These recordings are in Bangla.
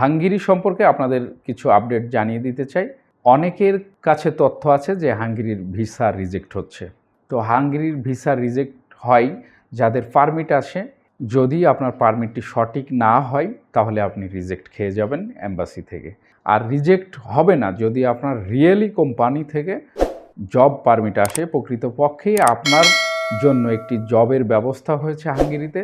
হাঙ্গেরি সম্পর্কে আপনাদের কিছু আপডেট জানিয়ে দিতে চাই। অনেকের কাছে তথ্য আছে যে হাঙ্গেরির ভিসা রিজেক্ট হচ্ছে। তো হাঙ্গেরির ভিসা রিজেক্ট হয় যাদের পারমিট আসে যদি আপনার পারমিটটি সঠিক না হয়, তাহলে আপনি রিজেক্ট খেয়ে যাবেন অ্যাম্বাসি থেকে। আর রিজেক্ট হবে না যদি আপনার রিয়েলি কোম্পানি থেকে জব পারমিট আসে। প্রকৃতপক্ষে আপনার জন্য একটি জবের ব্যবস্থা হয়েছে হাঙ্গেরিতে,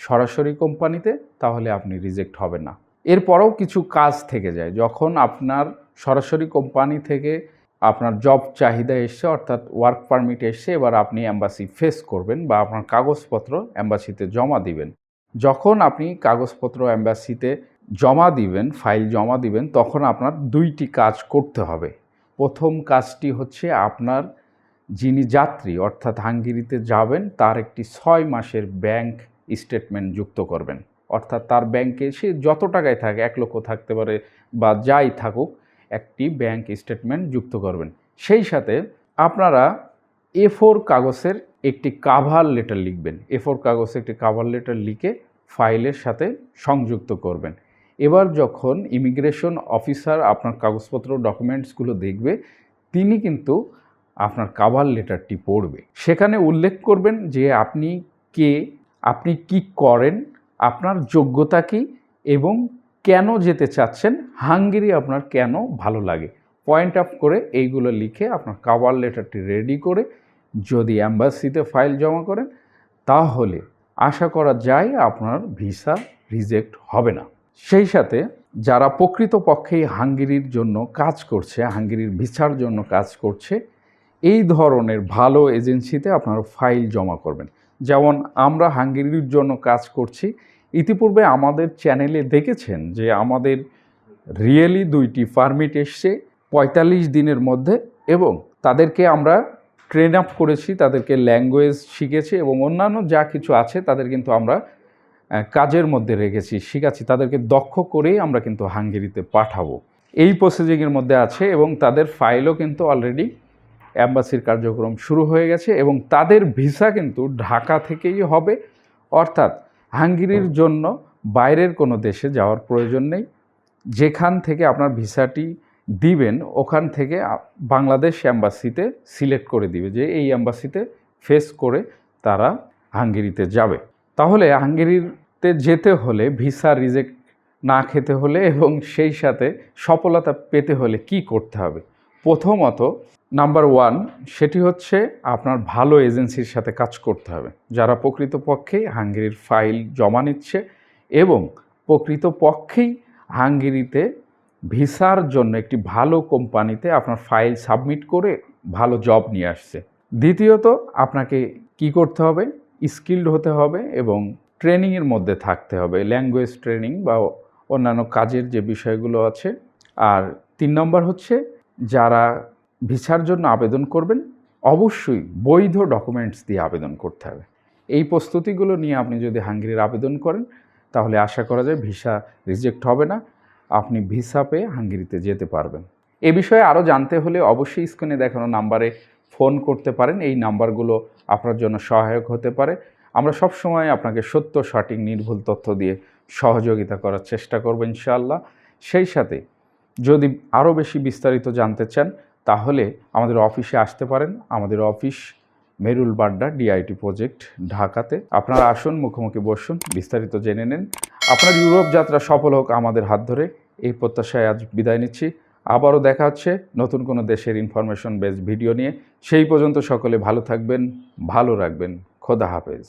সরাসরি কোম্পানিতে, তাহলে আপনি রিজেক্ট হবেন না। এরপরেও কিছু কাজ থেকে যায়। যখন আপনার সরাসরি কোম্পানি থেকে আপনার জব চাহিদা এসছে, অর্থাৎ ওয়ার্ক পারমিট এসছে, এবার আপনি অ্যাম্বাসি ফেস করবেন বা আপনার কাগজপত্র অ্যাম্বাসিতে জমা দিবেন। যখন আপনি কাগজপত্র অ্যাম্বাসিতে জমা দিবেন ফাইল জমা দিবেন, তখন আপনার দুইটি কাজ করতে হবে। প্রথম কাজটি হচ্ছে আপনার যিনি যাত্রী, অর্থাৎ হাঙ্গেরিতে যাবেন, তার একটি ছয় মাসের ব্যাংক স্টেটমেন্ট যুক্ত করবেন। অর্থাৎ তার ব্যাংকে সে যত টাকায় থাকে, এক লক্ষ থাকতে পারে বা যাই থাকুক, একটি ব্যাংক স্টেটমেন্ট যুক্ত করবেন। সেই সাথে আপনারা এ ফোর কাগজের একটি কাভার লেটার লিখবেন। এ ফোর কাগজে একটি কাভার লেটার লিখে ফাইলের সাথে সংযুক্ত করবেন। এবার যখন ইমিগ্রেশন অফিসার আপনার কাগজপত্র ডকুমেন্টসগুলো দেখবে, তিনি কিন্তু আপনার কাভার লেটারটি পড়বে। সেখানে উল্লেখ করবেন যে আপনি কে, আপনি কি করেন আপনার যোগ্যতা কি এবং কেন যেতে চাচ্ছেন? হাঙ্গেরি আপনার কেন ভালো লাগে? পয়েন্ট আপ করে এইগুলো লিখে আপনার কাভার লেটারটি রেডি করে যদি অ্যাম্বাসিতে ফাইল জমা করেন, তাহলে আশা করা যায় আপনার ভিসা রিজেক্ট হবে না। সেই সাথে যারা প্রকৃতপক্ষেই হাঙ্গেরির জন্য কাজ করছে, হাঙ্গেরির ভিসার জন্য কাজ করছে, এই ধরনের ভালো এজেন্সিতে আপনারা ফাইল জমা করবেন। যেমন আমরা হাঙ্গেরির জন্য কাজ করছি। ইতিপূর্বে আমাদের চ্যানেলে দেখেছেন যে আমাদের রিয়েলি দুইটি পারমিট এসছে পঁয়তাল্লিশ দিনের মধ্যে এবং তাদেরকে আমরা ট্রেন আপ করেছি, তাদেরকে ল্যাঙ্গুয়েজ শিখেছি এবং অন্যান্য যা কিছু আছে তাদের কিন্তু আমরা কাজের মধ্যে রেখেছি, শিখাচ্ছি। তাদেরকে দক্ষ করেই আমরা কিন্তু হাঙ্গেরিতে পাঠাবো। এই প্রসেসিংয়ের মধ্যে আছে এবং তাদের ফাইলও কিন্তু অলরেডি অ্যাম্বাসির কার্যক্রম শুরু হয়ে গেছে এবং তাদের ভিসা কিন্তু ঢাকা থেকেই হবে। অর্থাৎ হাঙ্গেরির জন্য বাইরের কোনো দেশে যাওয়ার প্রয়োজন নেই। যেখান থেকে আপনার ভিসাটি দিবেন ওখান থেকে বাংলাদেশ অ্যাম্বাসিতে সিলেক্ট করে দিবে যে এই অ্যাম্বাসিতে ফেস করে তারা হাঙ্গেরিতে যাবে। তাহলে হাঙ্গেরিতে যেতে হলে ভিসা রিজেক্ট না খেতে হলে এবং সেই সাথে সফলতা পেতে হলে কি করতে হবে? প্রথমত নাম্বার ওয়ান সেটি হচ্ছে আপনার ভালো এজেন্সির সাথে কাজ করতে হবে। যারা প্রকৃতপক্ষে হাঙ্গেরির ফাইল জমা নিচ্ছে এবং প্রকৃতপক্ষেই হাঙ্গেরিতে ভিসার জন্য একটি ভালো কোম্পানিতে আপনার ফাইল সাবমিট করে ভালো জব নিয়ে আসছে। দ্বিতীয়ত, আপনাকে কি করতে হবে? স্কিল্ড হতে হবে এবং ট্রেনিংয়ের মধ্যে থাকতে হবে। ল্যাঙ্গুয়েজ ট্রেনিং বা অন্যান্য কাজের যে বিষয়গুলো আছে। আর তিন নম্বর হচ্ছে, যারা ভিসার জন্য আবেদন করবেন, অবশ্যই বৈধ ডকুমেন্টস দিয়ে আবেদন করতে হবে। এই প্রস্তুতিগুলো নিয়ে আপনি যদি হাঙ্গেরির আবেদন করেন, তাহলে আশা করা যায় ভিসা রিজেক্ট হবে না, আপনি ভিসা পেয়ে হাঙ্গেরিতে যেতে পারবেন। এ বিষয়ে আরও জানতে হলে অবশ্যই স্ক্রিনে দেখানো নাম্বারে ফোন করতে পারেন, এই নাম্বারগুলো আপনার জন্য সহায়ক হতে পারে। আমরা সবসময় আপনাকে সত্য, সঠিক, নির্ভুল তথ্য দিয়ে সহযোগিতা করার চেষ্টা করব ইনশাআল্লাহ। সেই সাথে যদি আরও বেশি বিস্তারিত জানতে চান তাহলে আমাদের অফিসে আসতে পারেন। আমাদের office Merul Badda DIT project ঢাকাতে। আপনারা আসুন, মুখোমুখি বসুন, বিস্তারিত জেনে নেন। আপনার ইউরোপ যাত্রা সফল হোক আমাদের হাত ধরে। এই প্রত্যাশায় আজ বিদায় নিচ্ছি। আবারও দেখা হচ্ছে নতুন কোনো দেশের ইনফরমেশন বেস ভিডিও নিয়ে। সেই পর্যন্ত সকলে ভালো থাকবেন, ভালো রাখবেন। খোদা হাফেজ।